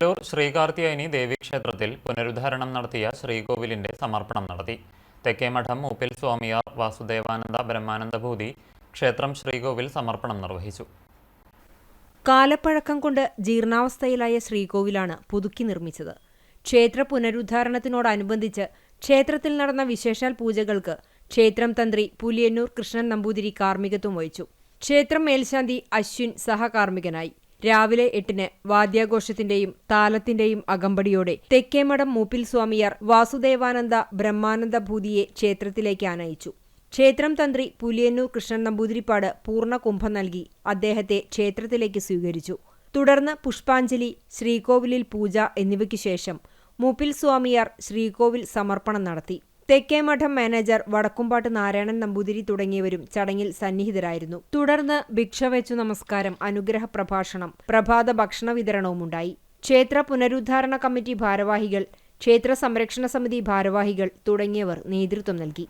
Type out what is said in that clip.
പേരൂർ ശ്രീകാർത്തിയായനി ദേവീക്ഷേത്രത്തിൽ പുനരുദ്ധാരണം നടത്തിയ ശ്രീകോവിലിന്റെ സമർപ്പണം നടത്തി. തെക്കേമഠം മൂപ്പിൽ സ്വാമിയാർ വാസുദേവാനന്ദ ബ്രഹ്മാനന്ദഭൂതി ക്ഷേത്രം ശ്രീകോവിൽ സമർപ്പണം നിർവഹിച്ചു. കാലപ്പഴക്കം കൊണ്ട് ജീർണാവസ്ഥയിലായ ശ്രീകോവിലാണ് പുതുക്കി നിർമ്മിച്ചത്. ക്ഷേത്ര പുനരുദ്ധാരണത്തിനോടനുബന്ധിച്ച് ക്ഷേത്രത്തിൽ നടന്ന വിശേഷാൽ പൂജകൾക്ക് ക്ഷേത്രം തന്ത്രി പുലിയന്നൂർ കൃഷ്ണൻ നമ്പൂതിരി കാർമ്മികത്വം വഹിച്ചു. ക്ഷേത്രം മേൽശാന്തി അശ്വിൻ സഹകാർമ്മികനായി. രാവിലെ എട്ടിന് വാദ്യാഘോഷത്തിന്റെയും താലത്തിന്റെയും അകമ്പടിയോടെ തെക്കേമഠം മൂപ്പിൽ സ്വാമിയാർ വാസുദേവാനന്ദ ബ്രഹ്മാനന്ദ ഭൂതിയെ ക്ഷേത്രത്തിലേക്ക് ആനയിച്ചു. ക്ഷേത്രം തന്ത്രി പുലിയന്നൂർ കൃഷ്ണൻ നമ്പൂതിരിപ്പാട് പൂർണ കുംഭം നൽകി അദ്ദേഹത്തെ ക്ഷേത്രത്തിലേക്ക് സ്വീകരിച്ചു. തുടർന്ന് പുഷ്പാഞ്ജലി ശ്രീകോവിലിൽ പൂജ എന്നിവയ്ക്കു ശേഷം മൂപ്പിൽ സ്വാമിയാർ ശ്രീകോവിൽ സമർപ്പണം നടത്തി. തെക്കേമഠം മാനേജർ വടക്കുംപാട്ട് നാരായണൻ നമ്പൂതിരി തുടങ്ങിയവരും ചടങ്ങിൽ സന്നിഹിതരായിരുന്നു. തുടർന്ന് ഭിക്ഷ വെച്ചു നമസ്കാരം അനുഗ്രഹ പ്രഭാഷണം പ്രഭാത ഭക്ഷണ വിതരണവും ഉണ്ടായി ക്ഷേത്ര പുനരുദ്ധാരണ കമ്മിറ്റി ഭാരവാഹികൾ ക്ഷേത്ര സംരക്ഷണ സമിതി ഭാരവാഹികൾ തുടങ്ങിയവർ നേതൃത്വം നൽകി.